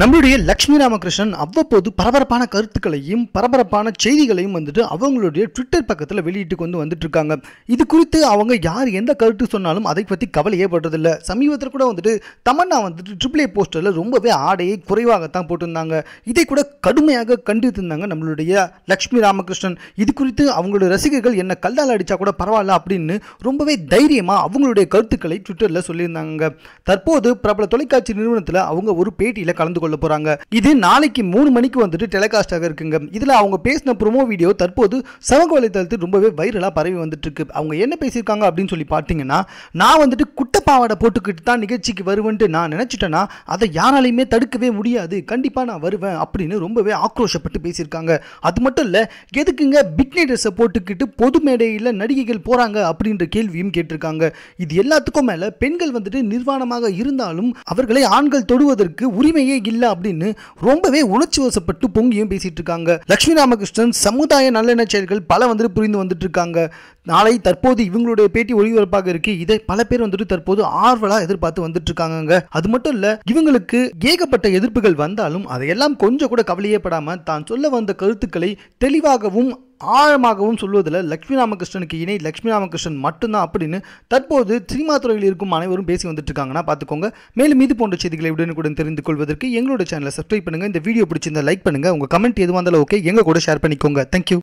நம்மளுடைய லக்ஷ்மி ராமகிருஷ்ணன் அவ்வப்போது பரபரப்பான கருத்துக்களையும் பரபரப்பான செய்திகளையும் வந்துட்டு அவங்களுடைய ட்விட்டர் பக்கத்தில் வெளியிட்டு கொண்டு வந்துட்டு இருக்காங்க இது குறித்து அவங்க யார் எந்த கருத்து சொன்னாலும் அதை பற்றி கவலையே படுறதில்ல. சமீபத்தில் கூட வந்துட்டு தமன்னா வந்துட்டு ட்ரிபிள் ஏ போஸ்டரில் ரொம்பவே ஆடையை குறைவாகத்தான் போட்டிருந்தாங்க. இதை கூட கடுமையாக கண்டித்திருந்தாங்க நம்மளுடைய லக்ஷ்மி ராமகிருஷ்ணன். இது குறித்து அவங்களுடைய ரசிகர்கள் என்ன கல்லால் அடித்தா கூட பரவாயில்ல அப்படின்னு ரொம்பவே தைரியமாக அவங்களுடைய கருத்துக்களை ட்விட்டரில் சொல்லியிருந்தாங்க. தற்போது பிரபல தொலைக்காட்சி நிறுவனத்தில் அவங்க ஒரு பேட்டியில் கலந்து கொள்ள போறாங்க. இது நாளைக்கு மூணு மணிக்கு வந்துட்டு டெலிகாஸ்ட் ஆக இருக்குங்க. இதுல அவங்க பேசின ப்ரோமோ வீடியோ தற்போது சமூக வலைதளத்தில் ரொம்பவே வைரலா பரவி வந்துட்டு இருக்கு. அவங்க என்ன பேசியிருக்காங்க அப்படின்னு சொல்லி பார்த்தீங்கன்னா நான் வந்துட்டு குட்டப்பாவாடை போட்டுக்கிட்டு தான் நிகழ்ச்சிக்கு வருவேன்ட்டு நான் நினச்சிட்டேன்னா அதை யாராலையுமே தடுக்கவே முடியாது. கண்டிப்பா நான் வருவேன் அப்படின்னு ரொம்பவே ஆக்ரோஷப்பட்டு பேசியிருக்காங்க. அது மட்டும் இல்ல எதுக்குங்க பிக்னி ட்ரெஸ்ஸை போட்டுக்கிட்டு பொது மேடையில் நடிகைகள் போறாங்க அப்படின்ற கேள்வியும் கேட்டிருக்காங்க. இது எல்லாத்துக்கும் மேல பெண்கள் வந்துட்டு நிர்வாணமாக இருந்தாலும் அவர்களை ஆண்கள் தொடுவதற்கு உரிமையே இல்லை அப்படின்னு ரொம்பவே உணர்ச்சி வசப்பட்டு பொங்கியும் பேசிட்டு இருக்காங்க லட்சுமி ராமகிருஷ்ணன் சமுதாய நல்லெண்ண செயல்கள் பல வந்துட்டு புரிந்து வந்துட்டு இருக்காங்க நாளை தற்போது இவங்களுடைய பேட்டி ஒளிபரப்பாக இருக்கு. இதை பல பேர் வந்துட்டு தற்போது ஆர்வலா எதிர்பார்த்து வந்துட்டு இருக்காங்க அது மட்டும் இல்ல இவங்களுக்கு ஏகப்பட்ட எதிர்ப்புகள் வந்தாலும் அதையெல்லாம் கொஞ்சம் கூட கவலையே படாம தான் சொல்ல வந்த கருத்துக்களை தெளிவாகவும் ஆழமாகவும் சொல்வதில் லக்ஷ்மி ராமகிருஷ்ணனுக்கு இணை. லக்ஷ்மி ராமகிருஷ்ணன் மட்டும்தான் அப்படின்னு தற்போது சினிமா துறையில் இருக்கும் அனைவரும் பேசி வந்துட்டு இருக்காங்கன்னா பார்த்துக்கோங்க. மேலும் இது போன்ற செய்திகளை உடனுக்குடன் தெரிந்து கொள்வதற்கு எங்களோட சேனலை சப்ஸ்கிரைப் பண்ணுங்க. இந்த வீடியோ பிடிச்சிருந்தா லைக் பண்ணுங்க. உங்க கமெண்ட் எதுவாக இருந்தாலும் ஓகே எங்க கூட ஷேர் பண்ணிக்கோங்க. தேங்க்யூ